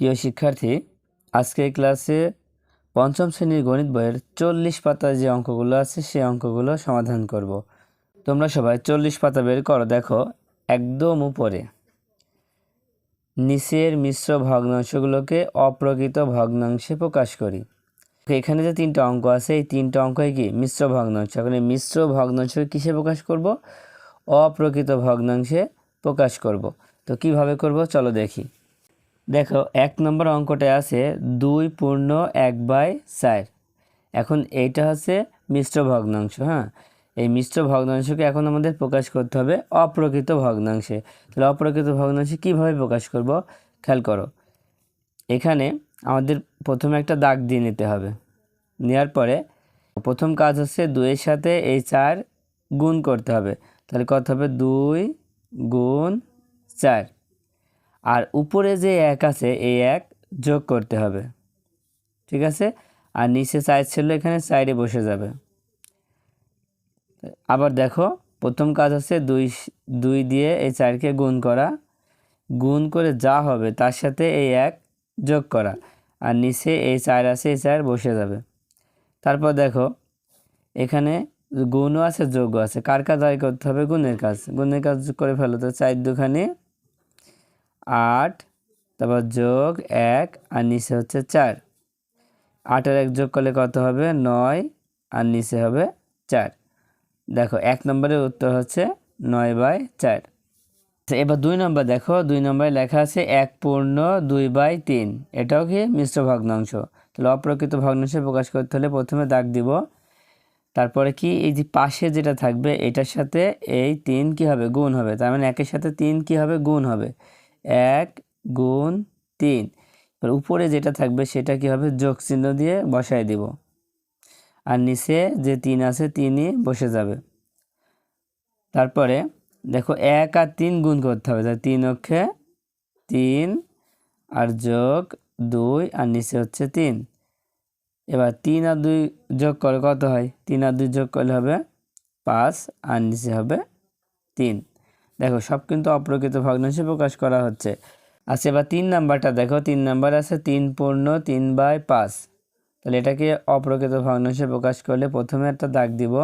প্রিয় শিক্ষার্থী আজকে ক্লাসে পঞ্চম শ্রেণির গণিত বইয়ের চল্লিশ পাতার যে অঙ্কগুলো আছে সেই অঙ্কগুলো সমাধান করব। তোমরা সবাই চল্লিশ পাতা বের করো, দেখো, একদম উপরে। নিচের মিশ্র ভগ্নাংশগুলোকে অপ্রকৃত ভগ্নাংশে প্রকাশ করি। এখানে যে তিনটা অঙ্ক আছে, এই তিনটা অঙ্কই কি? মিশ্র ভগ্নাংশ। এখন এই মিশ্র ভগ্নাংশকে কিসে প্রকাশ করব? অপ্রকৃত ভগ্নাংশে প্রকাশ করব। তো কীভাবে করব? চলো দেখি। দেখো, এক নম্বর অঙ্কটায় আছে দুই পূর্ণ এক বাই চার। এখন এইটা হচ্ছে মিশ্র ভগ্নাংশ হ্যাঁ? এই মিশ্র ভগ্নাংশকে এখন আমাদের প্রকাশ করতে হবে অপ্রকৃত ভগ্নাংশে। তাহলে অপ্রকৃত ভগ্নাংশে কীভাবে প্রকাশ করব? খেয়াল করো, এখানে আমাদের প্রথমে একটা দাগ দিয়ে নিতে হবে। নেওয়ার পরে প্রথম কাজ হচ্ছে দুইয়ের সাথে এই চার গুণ করতে হবে। তাহলে কত হবে? দুই গুণ চার। আর উপরে যে এক আছে, এই এক যোগ করতে হবে। ঠিক আছে? আর নিচে চার ছিল, এখানে চাইরে বসে যাবে। আবার দেখো, প্রথম কাজ হচ্ছে দুই দুই দিয়ে এই চারকে গুণ করা। গুণ করে যা হবে, তার সাথে এই এক যোগ করা। আর নিচে এই চার আছে, এই চার বসে যাবে। তারপর দেখো, এখানে গুণও আছে, যোগও আছে। কার কাজ আয় করতে হবে? গুণের কাজ। গুণের কাজ করে ফেলো তো, চার দুখানে আট তারপর যোগ এক আর নিচে হচ্ছে চার। আটের এক যোগ করলে কত হবে? নয় আর নিচে হবে চার। দেখো এক নম্বরের উত্তর হচ্ছে নয় বাই চার। আচ্ছা, এবার দুই নম্বর দেখো দুই নম্বরে লেখা আছে এক পূর্ণ দুই বাই তিন। এটাও কি মিশ্র ভগ্নাংশ? তাহলে অপ্রকৃত ভগ্নাংশে প্রকাশ করতে হলে প্রথমে দাগ দিব। তারপরে কি এই যে পাশে যেটা থাকবে এটার সাথে এই তিন কি হবে? গুণ হবে। তার মানে একের সাথে তিন কি হবে? গুণ হবে। এক গুণ তিন। এবার উপরে যেটা থাকবে সেটা কি হবে? যোগ চিহ্ন দিয়ে বসায় দিব। আর নিচে যে তিন আছে, তিনই বসে যাবে। তারপরে দেখো এক আর তিন গুণ করতে হবে। তাহলে তিন অক্ষে তিন আর যোগ দুই আর নিচে হচ্ছে তিন। এবার তিন আর দুই যোগ করে কত হয়? তিন আর দুই যোগ করলে হবে পাঁচ আর নিচে হবে তিন। দেখো, সব কিন্তু অপ্রকৃত ভগ্নাংশে প্রকাশ করা হচ্ছে। আচ্ছা এবার তিন নাম্বারটা দেখো, তিন নাম্বার আছে তিন পূর্ণ, তিন বাই পাঁচ। তাহলে এটাকে অপ্রকৃত ভগ্নাংশে প্রকাশ করলে প্রথমে একটা দাগ দিব।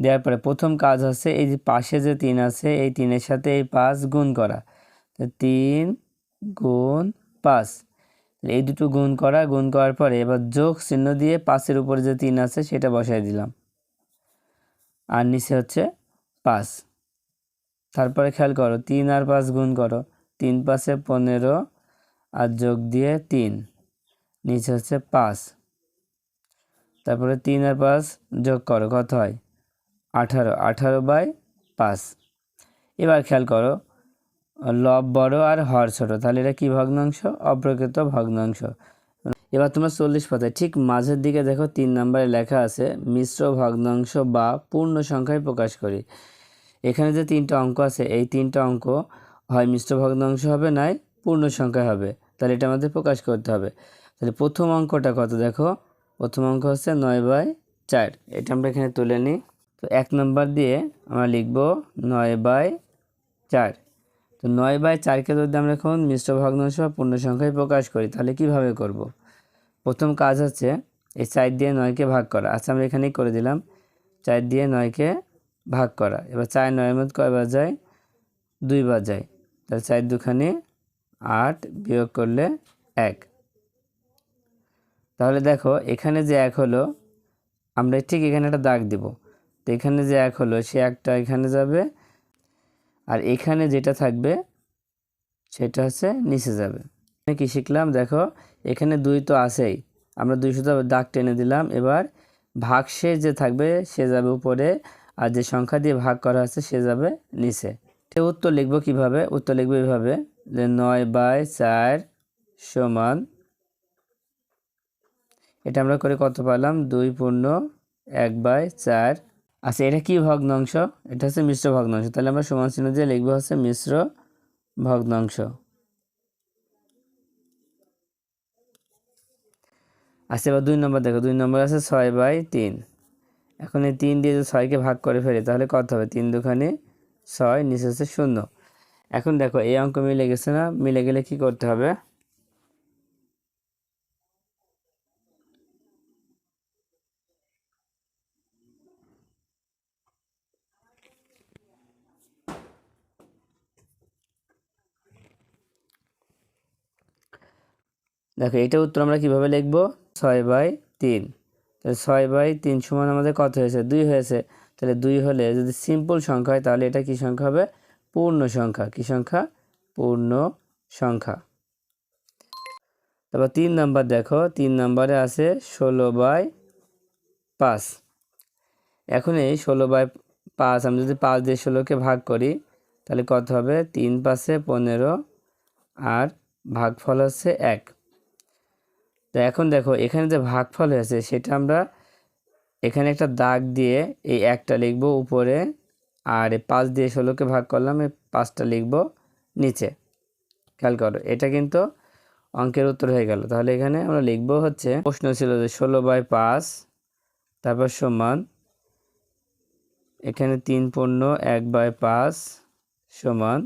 দেওয়ার পরে প্রথম কাজ হচ্ছে এই যে পাশে যে তিন আছে, এই তিনের সাথে এই পাঁচ গুণ করা। তিন গুণ পাঁচ। এই দুটো গুণ করা, গুণ করার পরে এবার যোগ চিহ্ন দিয়ে পাঁচের উপরে যে তিন আছে, সেটা বসাই দিলাম। আর নিচে হচ্ছে পাঁচ। তারপরে খেয়াল করো, তিন আর পাঁচ গুণ করো, তিন পাঁচে পনেরো আর যোগ দিয়ে তিন, নিচে হচ্ছে পাঁচ। তারপরে তিন আর পাঁচ যোগ করো, কত হয়? আঠারো আঠারো বাই পাঁচ। এবার খেয়াল করো, লব বড় আর হর ছোট, তাহলে এটা কি ভগ্নাংশ? অপ্রকৃত ভগ্নাংশ। এবার তোমরা চল্লিশ পাতায়, ঠিক মাঝের দিকে দেখো তিন নম্বরে লেখা আছে, মিশ্র ভগ্নাংশ বা পূর্ণ সংখ্যায় প্রকাশ করি। এখানে যে তিনটা অঙ্ক আছে, এই তিনটা অঙ্ক হয় মিশ্র ভগ্নাংশ হবে নাই পূর্ণ সংখ্যা হবে। তাহলে এটা আমাদের প্রকাশ করতে হবে। তাহলে প্রথম অঙ্কটা কত দেখো? প্রথম অঙ্ক হচ্ছে নয় বাই চার। এটা আমরা এখানে তুলে নিই। তো এক নম্বর দিয়ে আমরা লিখব নয় বাই চার। তো নয় বাই চারকে যদি আমরা এখন মিশ্র ভগ্নাংশ বা পূর্ণ সংখ্যায় প্রকাশ করি, তাহলে কীভাবে করব। প্রথম কাজ হচ্ছে এই চার দিয়ে নয়কে ভাগ করা। আচ্ছা আমরা এখানেই করে দিলাম। চার দিয়ে নয়কে ভাগ করা। এবার চার নয়ের মধ্যে কয়বার যায়? দুইবার যায়। তাহলে চার দুখানে আট বিয়োগ করলে এক। তাহলে দেখো, এখানে যে এক হলো, আমরা ঠিক এখানে একটা দাগ দিব। তো এখানে যে এক হলো, সে একটা এখানে যাবে, আর এখানে যেটা থাকবে, সেটা হচ্ছে নিচে যাবে। কি শিখলাম? দেখো, এখানে দুই তো আছেই। আমরা দুই শুধু দাগ টেনে দিলাম। এবার ভাগশেষ যে থাকবে, সে যাবে উপরে আর যে সংখ্যা দিয়ে ভাগ করা আছে, সে যাবে নিচে। তো উত্তর লিখব কীভাবে? উত্তর লিখব এইভাবে, যে নয় বাই চার সমান, এটা আমরা করে কত পেলাম? দুই পূর্ণ এক বাই চার। আচ্ছা এটা কি ভগ্নাংশ? এটা হচ্ছে মিশ্র ভগ্নাংশ। তাহলে আমরা সমান চিহ্ন দিয়ে লিখব হচ্ছে মিশ্র ভগ্নাংশ। আচ্ছা এবার দুই নম্বর দেখো। দুই নম্বর আছে ছয় বাই তিন। এখন এই তিন দিয়ে যদি ছয়কে ভাগ করে ফেলে, তাহলে কত হবে? তিন দুখানে ছয়, নিচে শূন্য। এখন দেখো, এই অঙ্ক মিলে গেছে না? মিলে গেলে কি করতে হবে? দেখো এটা উত্তর আমরা কীভাবে লিখব? ছয় বাই তিন। তাহলে ছয় বাই তিন সমান আমাদের কত হয়েছে? দুই হয়েছে। তাহলে দুই হলে যদি সিম্পল সংখ্যা হয়, তাহলে এটা কি সংখ্যা হবে? পূর্ণ সংখ্যা। কি সংখ্যা? পূর্ণ সংখ্যা। তারপর তিন নাম্বার দেখো, তিন নাম্বারে আছে ষোলো বাই পাঁচ। এখন এই ষোলো বাই পাঁচ, আমি যদি পাঁচ দিয়ে ষোলোকে ভাগ করি, তাহলে কত হবে? তিন পাশে পনেরো, আর ভাগফল হচ্ছে এক। তো এখন দেখো, এখানে যে ভাগফল হয়েছে, সেটা আমরা এখানে একটা দাগ দিয়ে এই একটা লিখব উপরে, আর পাঁচ দিয়ে ষোলোকে ভাগ করলাম, এই পাঁচটা লিখব নিচে। খেয়াল করো, এটা কিন্তু অঙ্কের উত্তর হয়ে গেল। তাহলে এখানে আমরা লিখব হচ্ছে, প্রশ্ন ছিল যে ষোলো বাই পাঁচ, তারপর সমান এখানে তিন পণ্য এক বাই পাঁচ সমান